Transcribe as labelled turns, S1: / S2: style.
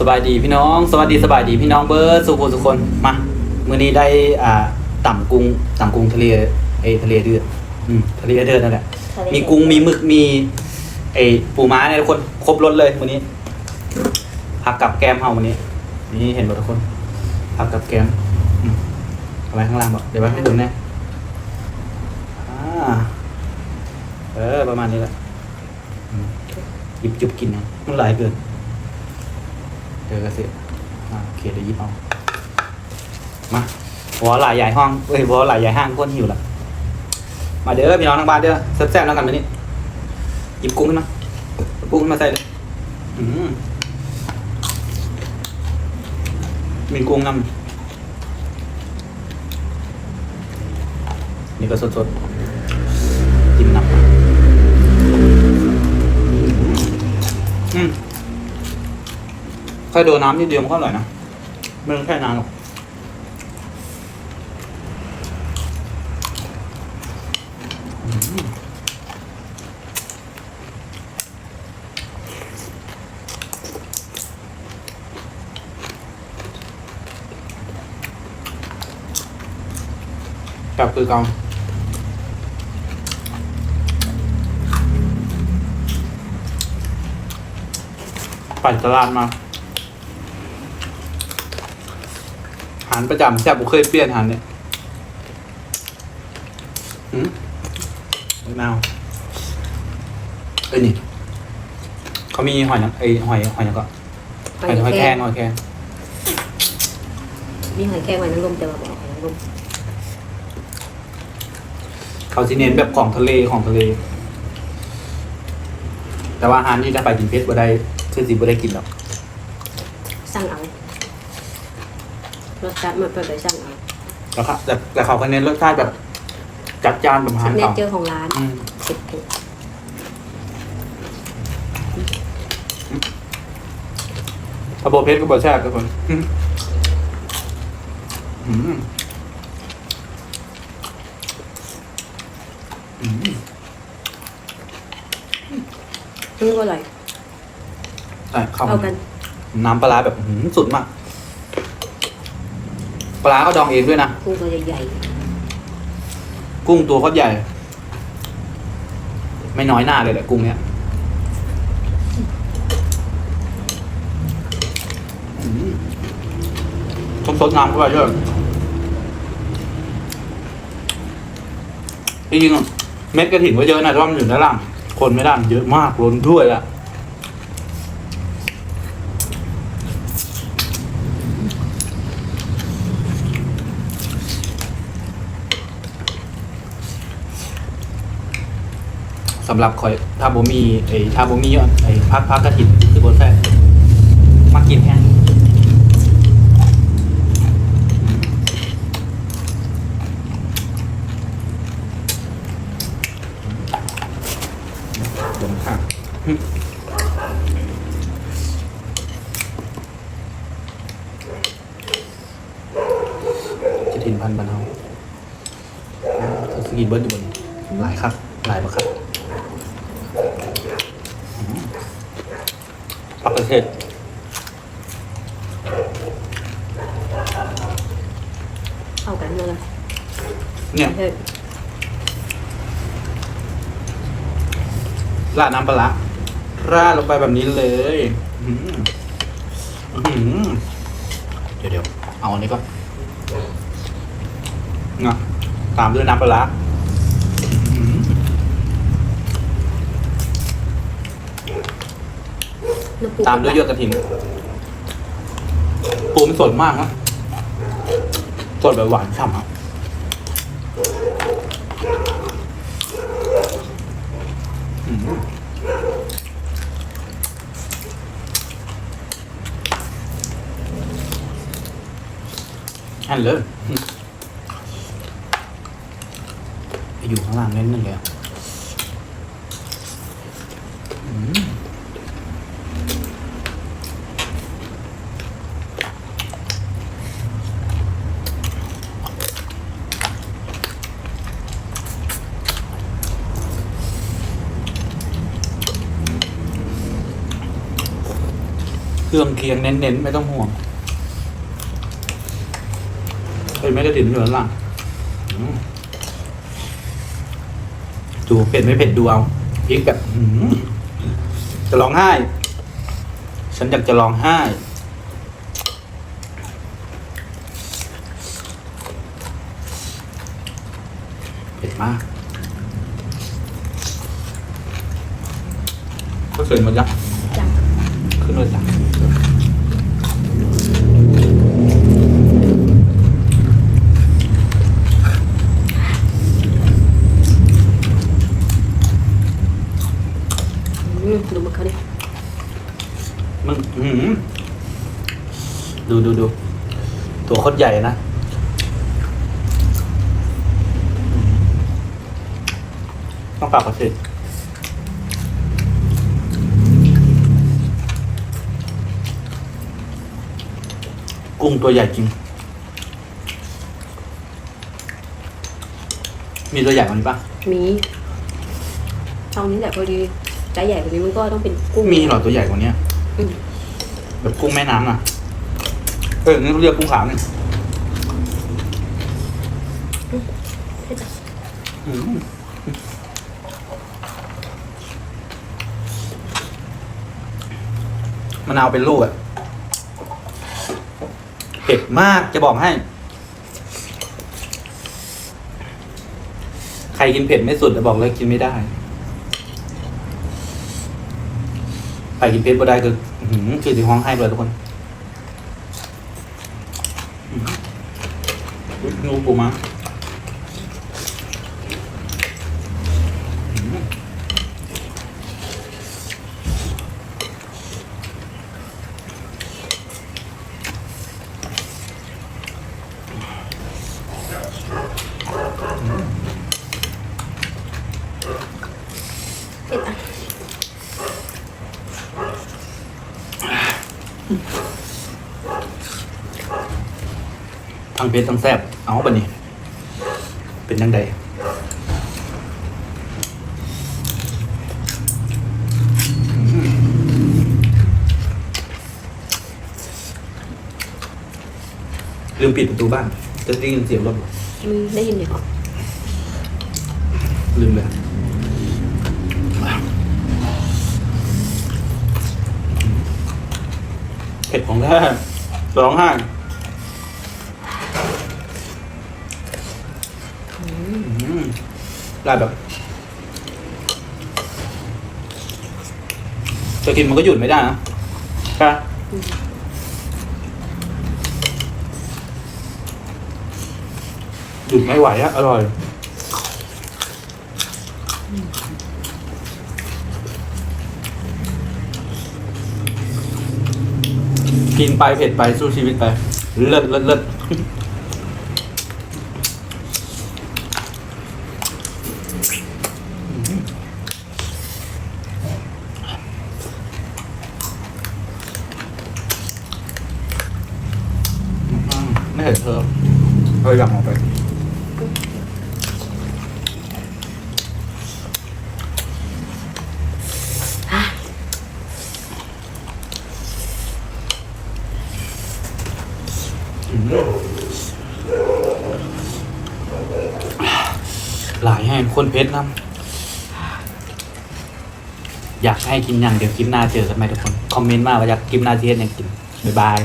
S1: สบายดีพี่น้อง สวัสดีสบายดีพี่น้องเบิร์ดสุขุสุกคนมามื้อนี้ได้อ่าต่ำกุ้งต่ำกุ้งทะเลไอยทะเลเดือดอืมทะเลเดือดนั่นแหละ
S2: ทะเล
S1: มีกุ้งมีหมึกมีไอปูม้าเนี่ยทุกคนครบรสเลยมื้อนี้ผักกับแกมเฮามื้อนี้ นี่เห็นหมดทุกคนผักกับแกมอืมเอาไว้ข้างล่างบอกเดี๋ยวไว้ข้างบนแน่อ่าเออประมาณนี้แหละอืมหยิบจุบกินนะมันหลายเกิน เจอกระเสร็จอ่าโอเคเดี๋ยวหยิบเอามาหัวหลายใหญ่ห้องเอ้ยหัวหลายใหญ่ห้างก้นหิวละมาเด้อพี่น้องทางบ้านเด้อแซ่บๆแล้วกันมานี่หยิบกุ้งขึ้นมากุ้งขึ้นมาใส่เลยอืมมีกุ้งนำนี่ก็สดๆ แค่โดนน้ำนิดเดียวมันก็อร่อยนะไม่ต้องแค่นานหรอกกับคือกาไปตลาดมา อา หารประจำแซ่บผมเคยเปลี่ยนอาหารเนี่ยหืมมะนาวเอ้ยนี่ เขามีหอยนะไอยหอยหอยนะก็หอยหอยแครงหอยแครง
S2: มีหอยแครงหอยนางรมแต่ว่าบอกหอยนางรม
S1: เขาจะเน้นแบบของทะเลของทะเล แต่ว่าอาหารที่จะไปกินเพชรบ่ได้คือสิบ่ได้กินหรอก
S2: สั่งเอา รสชาติมันเป็นไปสั่งเอา
S1: แล้วครับแต่แต่เขาก็เน้นรสชาติแบบจัดจานแบบอาหาร
S2: เน
S1: เก่า
S2: เจอร์ของร้าน
S1: อืม
S2: เผ็ดเผ็ด
S1: ถ้าโบเพชรก็บ่แซ่บทุกคนอืมอืมอืม
S2: นี่ก็อร่อย
S1: ใช่เข้า
S2: เข้ากัน
S1: น้ำปลาร้าแบบอื้อหือสุดมาก ปลาร้าก็ดองเองด้วยนะ
S2: กุ้งตัวใหญ่
S1: กุ้งตัวก็ใหญ่ ไม่น้อยหน้าเลยแหละกุ้งเนี้ยอืมต้องซดน้ำเข้าไปด้วยจริงๆอะเม็ดกระถิ่นก็เยอะนะแต่ว่ามันอยู่ด้านล่าง คนไม่ได้มันเยอะมากล้นถ้วยอะ สำหรับคอยถ้าบ่มีไอ้ถ้าบ่มีไอ้พักพักกระถิ่นคือบนแฟมากินแห้ลงข้างจะถิ่นพันบันเฮาสกีเบิร์ดอยู่บนหลายครับหลายปะครับ ปักประ เทศ
S2: ๆเข้ากันเลย
S1: เนี่ย
S2: เผ็ด
S1: ราดน้ำปลาร้าราดลงไปแบบนี้เลยอื้อหืออื้อหือเดี๋ยวเดี๋ยวเอาอันนี้ก่อนนะตามด้วยน้ำปลาร้าอื้อหือ
S2: น้ำปู
S1: ตามด้วยยอดกระถิ่นปูมันสดมากนะสดแบบหวานฉ่ำอะอื้อหืออันเลยไปอยู่ข้างล่างเล่นนั่นเลยอะ เครื่องเคียงเน้นๆ ไม่ต้องห่วงเอ้ยไม่ได้ถิ่นอยู่แล้วล่ะดูเผ็ดไม่เผ็ดดูเอาพริกแบบจะร้องไห้ ฉันอยากจะร้องไห้เผ็ดมากก็เคยมายัก
S2: จ้ะ
S1: ขึ้นเลยจ้ะ
S2: อืมดูมันเขาดิ
S1: มึงอื้อหือดูดูดูตัวโคตรใหญ่นะต้องปากเขาสิ กุ้งตัวใหญ่จริง มีตัวใหญ่กว่านี้ปะ
S2: มีเท่านี้แหละพอดีใจใหญ่กว่านี้มันก็ต้องเป็นกุ้ง
S1: มีเหรอตัวใหญ่กว่านี้
S2: อืม
S1: แบบกุ้งแม่น้ำอะเออนี่เขาเรียกกุ้งขาวนี่
S2: ให้จ้ะ
S1: อืมมะนาวเป็นลูกอะเผ็ดมากจะบอกให้ ใครกินเผ็ดไม่สุดจะบอกเลยกินไม่ได้ใครกินเผ็ดบ่ได้คือคือที่ห้องให้เลยทุกคนนูปูมา เผ็ดทั้งแซ่บเอาปะนี่เป็นยังไงลืมปิดประตูบ้าน จะได้ยินเสียงรถ
S2: มีได้ยินอยู่
S1: ลืมเลยเผ็ดของแท้ร้องไห้ ได้แบบจะกินมันก็หยุดไม่ได้นะใช่ปะหยุดไม่ไหวอะอร่อยกินไปเผ็ดไปสู้ชีวิตไป เลิศเลิศเลิศ ไม่เห็นเธอเฮ้ยอยากออกไปหลายแห่งคนเพชรนะอยากให้กินอย่างเดียวคลิปหน้าเจอกันไหมทุกคน คอมเมนต์มาว่าอยากคลิปหน้าที่เฮ็ดอย่างกิน บ๊ายบาย